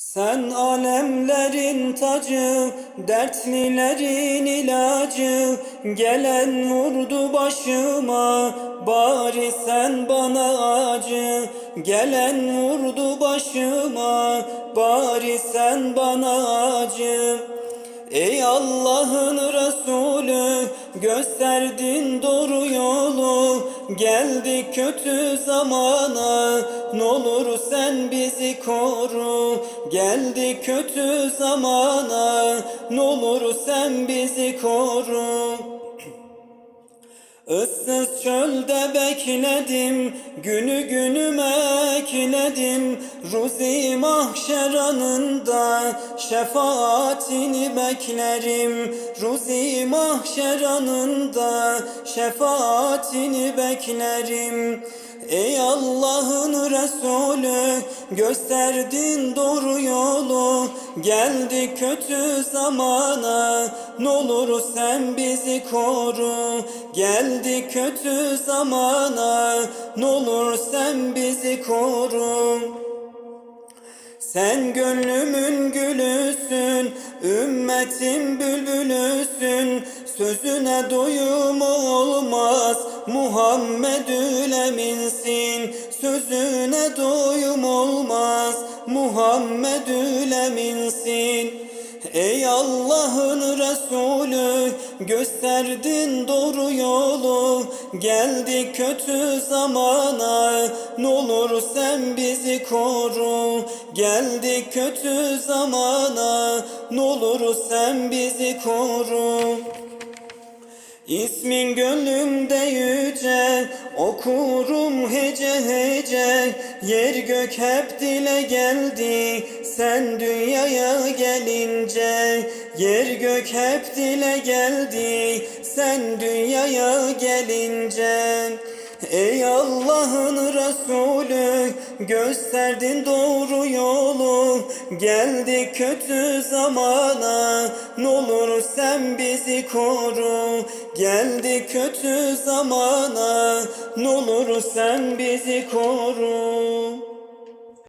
Sen alemlerin tacı, dertlilerin ilacı, gelen vurdu başıma, bari sen bana acı. Gelen vurdu başıma, bari sen bana acı. Ey Allah'ın Resulü gösterdin doğru yolu geldi kötü zamana. N'olur sen bizi koru geldi kötü zamana. N'olur sen bizi koru Issız çölde bekledim, günü günüme ekledim. Ruzi mahşer anında şefaatini beklerim. Ruzi mahşer anında şefaatini beklerim. Ey Allah'ın Resulü gösterdin doğru yolu geldi kötü zamana n'olur sen bizi koru geldi kötü zamana n'olur sen bizi koru sen gönlümün gülüsün, ümmetin bülbülüsün. Sözüne doyum olmaz, Muhammedül eminsin. Sözüne doyum olmaz, Muhammedül eminsin. Ey Allah'ın Resulü gösterdin doğru yolu. Geldi kötü zamana n'olur sen bizi koru. Geldi kötü zamana n'olur sen bizi koru. İsmin gönlümde yüce Okurum hece hece. Yer gök hep dile geldi Sen dünyaya gelince Yer gök hep dile geldi. Sen dünyaya gelince Ey Allah'ın Resulü gösterdin doğru yolu. Geldi kötü zamana n'olur sen bizi koru. Geldi kötü zamana n'olur sen bizi koru